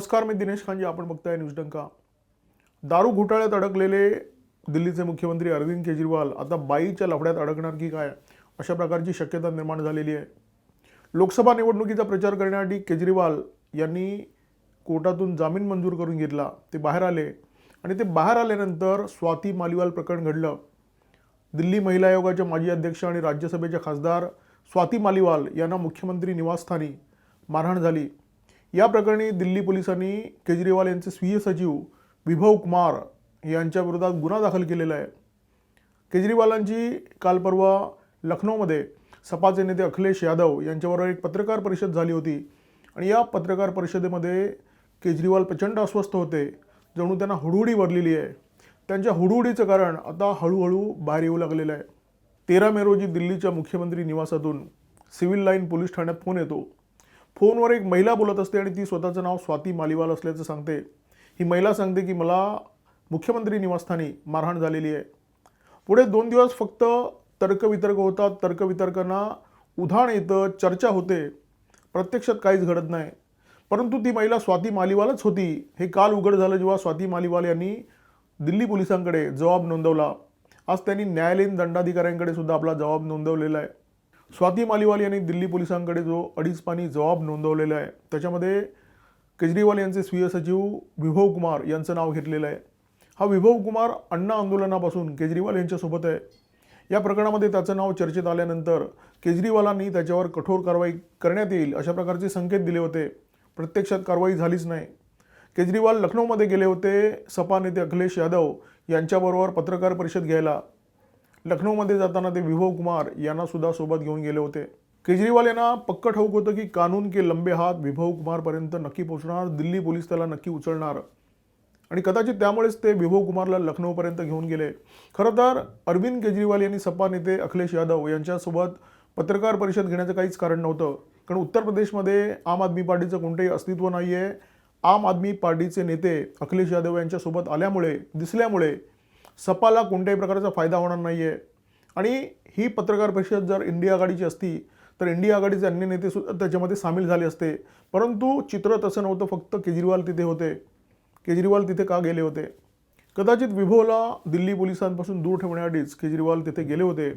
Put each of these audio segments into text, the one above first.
नमस्कार मी दिनेश खानजी आपण बघताय न्यूज डंका. दारू घोटाळ्यात अडकलेले दिल्लीचे मुख्यमंत्री अरविंद केजरीवाल आता बाईच्या लफड्यात अडकणार की काय? अशा प्रकारची शक्यता निर्माण झालेली आहे. लोकसभा निवडणुकीचा प्रचार करण्यासाठी केजरीवाल यांनी कोर्टातून जामीन मंजूर करून घेतला. ते बाहेर आले आणि ते बाहेर आल्यानंतर स्वाती मालिवाल प्रकरण घडलं. दिल्ली महिला आयोगाच्या माजी अध्यक्ष आणि राज्यसभेच्या खासदार स्वाती मालिवाल यांना मुख्यमंत्री निवासस्थानी मारहाण झाली. या प्रकरणी दिल्ली पोलिसांनी केजरीवाल यांचे स्वीय सचिव विभव कुमार यांच्या विरोधात गुन्हा दाखल केलेला आहे. केजरीवालांची काल परवा लखनौमध्ये सपाचे नेते अखिलेश यादव यांच्याबरोबर एक पत्रकार परिषद झाली होती आणि या पत्रकार परिषदेमध्ये केजरीवाल प्रचंड अस्वस्थ होते. जणू त्यांना हुडहुडी भरलेली आहे. त्यांच्या हुडहुडीचं कारण आता हळूहळू बाहेर येऊ लागलेलं आहे. तेरा मे रोजी दिल्लीच्या मुख्यमंत्री निवासातून सिव्हिल लाईन पोलीस ठाण्यात फोन येतो. फोनवर एक महिला बोलत असते आणि ती स्वतःचं नाव स्वाती मालिवाल असल्याचं सांगते. ही महिला सांगते की मला मुख्यमंत्री निवासस्थानी मारहाण झालेली आहे. पुढे दोन दिवस फक्त तर्कवितर्क होतात. तर्कवितर्कांना उधाण येतं चर्चा होते. प्रत्यक्षात काहीच घडत नाही. परंतु ती महिला स्वाती मालिवालच होती. हे काल उघड झालं जेव्हा स्वाती मालिवाल यांनी दिल्ली पोलिसांकडे जबाब नोंदवला. आज त्यांनी न्यायालयीन दंडाधिकाऱ्यांकडे सुद्धा आपला जबाब नोंदवलेला आहे. स्वाती मालिवाल यांनी दिल्ली पोलिसांकडे जो अडीच पाणी जबाब नोंदवलेला आहे त्याच्यामध्ये केजरीवाल यांचे स्वीय सचिव विभव कुमार यांचं नाव घेतलेलं आहे. हा विभव कुमार अण्णा आंदोलनापासून केजरीवाल यांच्यासोबत आहे. या प्रकरणामध्ये त्याचं नाव चर्चेत आल्यानंतर केजरीवालांनी त्याच्यावर कठोर कारवाई करण्यात येईल अशा प्रकारचे संकेत दिले होते. प्रत्यक्षात कारवाई झालीच नाही. केजरीवाल लखनौमध्ये गेले होते सपा नेते अखिलेश यादव यांच्याबरोबर पत्रकार परिषद घ्यायला. लखनौमध्ये जाताना ते विभव कुमार यांना सुद्धा सोबत घेऊन गेले होते. केजरीवाल यांना पक्क ठाऊक होतं की कानून के लंबे हात विभव कुमारपर्यंत नक्की पोहोचणार दिल्ली पोलीस त्याला नक्की उचलणार. आणि कदाचित त्यामुळेच ते विभव कुमारला लखनौपर्यंत घेऊन गेले. खरं तर अरविंद केजरीवाल यांनी सपा नेते अखिलेश यादव यांच्यासोबत पत्रकार परिषद घेण्याचं काहीच कारण नव्हतं. कारण उत्तर प्रदेशमध्ये आम आदमी पार्टीचं कोणतंही अस्तित्व नाही आहे आम आदमी पार्टीचे नेते अखिलेश यादव यांच्यासोबत आल्यामुळे दिसल्यामुळे सपाला कोणत्याही प्रकारचा फायदा होणार नाही आहे आणि ही पत्रकार परिषद जर इंडिया आघाडीची असती तर इंडिया आघाडीचे अन्य नेते सुद्धा त्याच्यामध्ये सामील झाले असते. परंतु चित्र तसं नव्हतं फक्त केजरीवाल तिथे होते. केजरीवाल तिथे का गेले होते? कदाचित विभोला दिल्ली पोलिसांपासून दूर ठेवण्यासाठीच केजरीवाल तिथे गेले होते.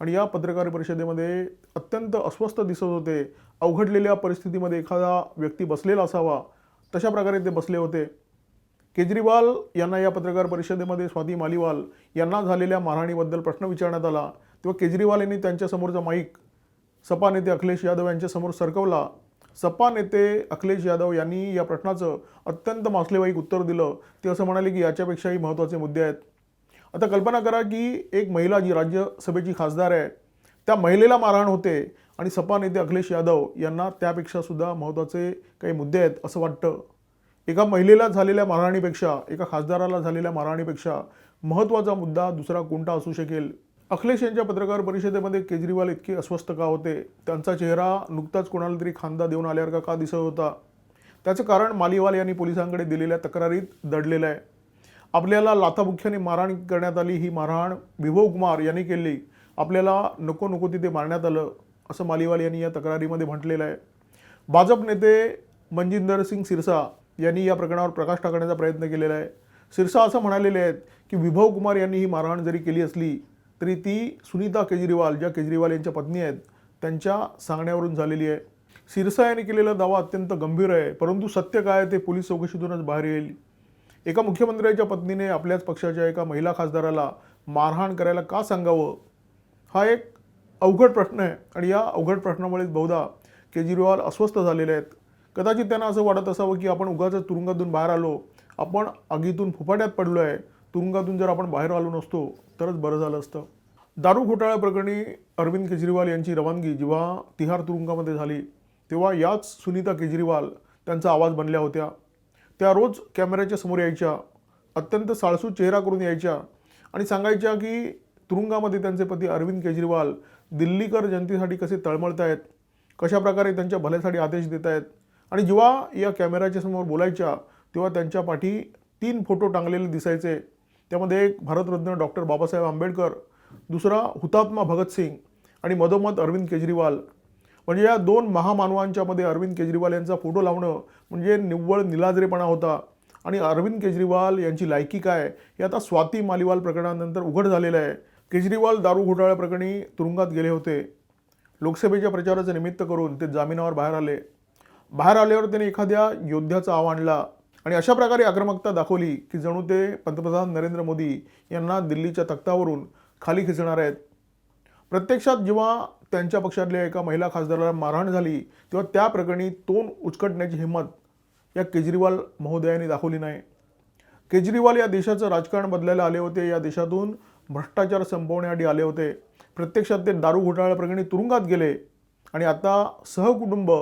आणि या पत्रकार परिषदेमध्ये अत्यंत अस्वस्थ दिसत होते. अवघडलेल्या परिस्थितीमध्ये एखादा व्यक्ती बसलेला असावा तशा प्रकारे ते बसले होते. केजरीवाल यांना या पत्रकार परिषदेमध्ये स्वाती मालिवाल यांना झालेल्या मारहाणीबद्दल प्रश्न विचारण्यात आला. तेव्हा केजरीवाल यांनी त्यांच्यासमोरचा माईक सपा नेते अखिलेश यादव यांच्यासमोर सरकवला. सपा नेते अखिलेश यादव यांनी या प्रश्नाचं अत्यंत मासलेवाईक उत्तर दिलं. ते असं म्हणाले की याच्यापेक्षाही महत्त्वाचे मुद्दे आहेत. आता कल्पना करा की एक महिला जी राज्यसभेची खासदार आहे त्या महिलेला मारहाण होते आणि सपा नेते अखिलेश यादव यांना त्यापेक्षा सुद्धा महत्त्वाचे काही मुद्दे आहेत असं वाटतं. एका महिलेला झालेल्या मारहाणीपेक्षा एका खासदाराला झालेल्या मारहाणीपेक्षा महत्त्वाचा मुद्दा दुसरा कोणता असू शकेल? अखिलेश यांच्या पत्रकार परिषदेमध्ये केजरीवाल इतके अस्वस्थ का होते? त्यांचा चेहरा नुकताच कोणाला तरी खांदा देऊन आल्यावर का दिसत होता? त्याचं कारण मालीवाल यांनी पोलिसांकडे दिलेल्या तक्रारीत दडलेलं आहे. आपल्याला लाथाबुख्याने मारहाण करण्यात आली ही मारहाण विभव कुमार यांनी केली. आपल्याला नको नको तिथे मारण्यात आलं असं मालीवाल यांनी या तक्रारीमध्ये म्हटलेलं आहे. भाजप नेते मनजिंदर सिंग सिरसा यांनी या प्रकरणावर प्रकाश टाकण्याचा प्रयत्न केलेला आहे. सिरसा असं म्हणालेले आहेत की विभव कुमार यांनी ही मारहाण जरी केली असली तरी ती सुनीता केजरीवाल ज्या केजरीवाल यांच्या पत्नी आहेत त्यांच्या सांगण्यावरून झालेली आहे. सिरसा यांनी केलेला दावा अत्यंत गंभीर आहे परंतु सत्य काय आहे ते पोलीस चौकशीतूनच बाहेर येईल. एका मुख्यमंत्र्याच्या पत्नीने आपल्याच पक्षाच्या एका महिला खासदाराला मारहाण करायला का सांगावं? हा एक अवघड प्रश्न आहे आणि या अवघड प्रश्नामुळे बहुधा केजरीवाल अस्वस्थ झालेले आहेत. कदाचित त्यांना असं वाटत असावं की आपण उगाच तुरुंगातून बाहेर आलो आपण आगीतून फुफाट्यात पडलो आहे तुरुंगातून जर आपण बाहेर आलो नसतो तरच बरं झालं असतं. दारू घोटाळ्याप्रकरणी अरविंद केजरीवाल यांची रवानगी जेव्हा तिहार तुरुंगामध्ये झाली तेव्हा याच सुनीता केजरीवाल त्यांचा आवाज बनल्या होत्या. त्या रोज कॅमेऱ्याच्या समोर यायच्या अत्यंत साळसू चेहरा करून यायच्या आणि सांगायच्या की तुरुंगामध्ये त्यांचे पती अरविंद केजरीवाल दिल्लीकर जनतेसाठी कसे तळमळत आहेत कशाप्रकारे त्यांच्या भल्यासाठी आदेश देत आहेत आणि जेव्हा या कॅमेऱ्याच्या समोर बोलायच्या तेव्हा त्यांच्या पाठी तीन फोटो टांगलेले दिसायचे. त्यामध्ये एक भारतरत्न डॉक्टर बाबासाहेब आंबेडकर दुसरा हुतात्मा भगतसिंग आणि मधोमध अरविंद केजरीवाल. म्हणजे या दोन महामानवांच्यामध्ये अरविंद केजरीवाल यांचा फोटो लावणं म्हणजे निव्वळ निलाजरेपणा होता. आणि अरविंद केजरीवाल यांची लायकी काय हे आता स्वाती मालिवाल प्रकरणानंतर उघड झालेलं आहे. केजरीवाल दारू घोटाळ्या प्रकरणी तुरुंगात गेले होते. लोकसभेच्या प्रचाराचं निमित्त करून ते जामिनावर बाहेर आले. बाहेर आल्यावर त्याने एखाद्या योद्ध्याचा आव आणला. आणि अशा प्रकारे आक्रमकता दाखवली की जणू ते पंतप्रधान नरेंद्र मोदी यांना दिल्लीच्या तख्तावरून खाली खेचणार आहेत. प्रत्यक्षात जेव्हा त्यांच्या पक्षातल्या एका महिला खासदाराला मारहाण झाली तेव्हा त्या प्रकरणी तोंड उचकटण्याची हिंमत या केजरीवाल महोदयांनी दाखवली नाही. केजरीवाल या देशाचं राजकारण बदलायला आले होते या देशातून भ्रष्टाचार संपवण्यासाठी आले होते. प्रत्यक्षात ते दारू घोटाळ्याप्रकरणी तुरुंगात गेले आणि आता सहकुटुंब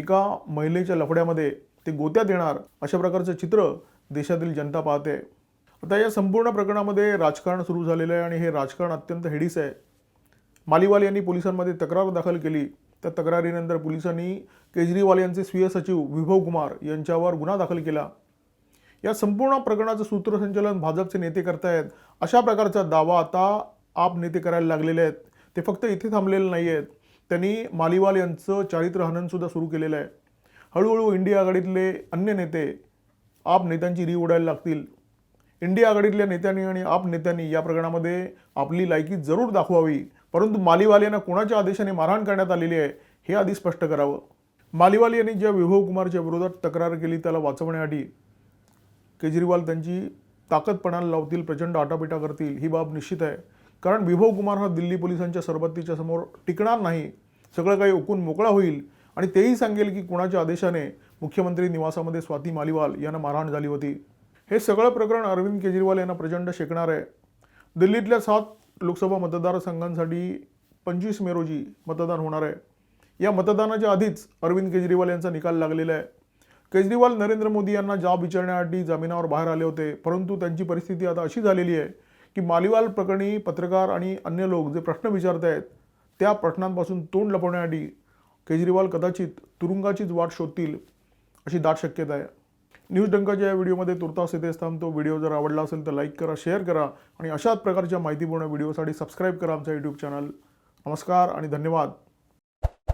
एका महिलेच्या लफड्यामध्ये ते गोत्या देणार अशा प्रकारचं चित्र देशातील जनता पाहते. आता या संपूर्ण प्रकरणामध्ये राजकारण सुरू झालेलं आहे आणि हे राजकारण अत्यंत हेडीस आहे. मालीवाल यांनी पोलिसांमध्ये तक्रार दाखल केली. त्या तक्रारीनंतर पोलिसांनी केजरीवाल यांचे स्वीय सचिव विभव कुमार यांच्यावर गुन्हा दाखल केला. या संपूर्ण प्रकरणाचं सूत्रसंचालन भाजपचे नेते करतायत. अशा प्रकारचा दावा आता आप नेते करायला लागलेले आहेत. ते फक्त इथे थांबलेले नाही आहेत त्यांनी मालिवाल यांचं चारित्र्य हननसुद्धा सुरू केलेलं आहे. हळूहळू इंडिया आघाडीतले अन्य नेते आप नेत्यांची री उडायला लागतील. इंडिया आघाडीतल्या नेत्यांनी आणि आप नेत्यांनी या प्रकरणामध्ये आपली लायकी जरूर दाखवावी. परंतु मालिवाल यांना कोणाच्या आदेशाने मारहाण करण्यात आलेली आहे हे आधी स्पष्ट करावं. मालिवाल यांनी ज्या विभव कुमारच्या विरोधात तक्रार केली त्याला वाचवण्यासाठी केजरीवाल त्यांची ताकदपणाला लावतील प्रचंड आटापिटा करतील ही बाब निश्चित आहे. कारण विभव कुमार हा दिल्ली पोलिसांच्या सरबत्तीच्या समोर टिकणार नाही. सगळं काही ओकून मोकळा होईल. आणि तेही सांगेल की कुणाच्या आदेशाने मुख्यमंत्री निवासामध्ये स्वाती मालिवाल यांना मारहाण झाली होती. हे सगळं प्रकरण अरविंद केजरीवाल यांना प्रचंड शेकणार आहे. दिल्लीतल्या सात लोकसभा मतदारसंघांसाठी पंचवीस मे रोजी मतदान होणार आहे. या मतदानाच्या आधीच अरविंद केजरीवाल यांचा निकाल लागलेला आहे. केजरीवाल नरेंद्र मोदी यांना जाब विचारण्यासाठी जामिनावर बाहेर आले होते परंतु त्यांची परिस्थिती आता अशी झालेली आहे की मालिवाल प्रकरणी पत्रकार आणि अन्य लोक जे प्रश्न विचारत आहेत त्या प्रश्नांपासून तोंड लपवण्यासाठी केजरीवाल कदाचित तुरुंगाचीच वाट शोधतील अशी दाट शक्यता आहे. न्यूज डंकाच्या या व्हिडिओमध्ये तुर्तास येथेच थांबतो. व्हिडिओ जर आवडला असेल तर लाईक करा शेअर करा आणि अशाच प्रकारच्या माहितीपूर्ण व्हिडिओसाठी सबस्क्राईब करा आमचा यूट्यूब चॅनल. नमस्कार आणि धन्यवाद.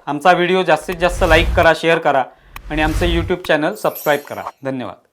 आमचा व्हिडिओ जास्तीत जास्त लाईक करा शेअर करा आणि आमचं यूट्यूब चॅनल सबस्क्राईब करा. धन्यवाद.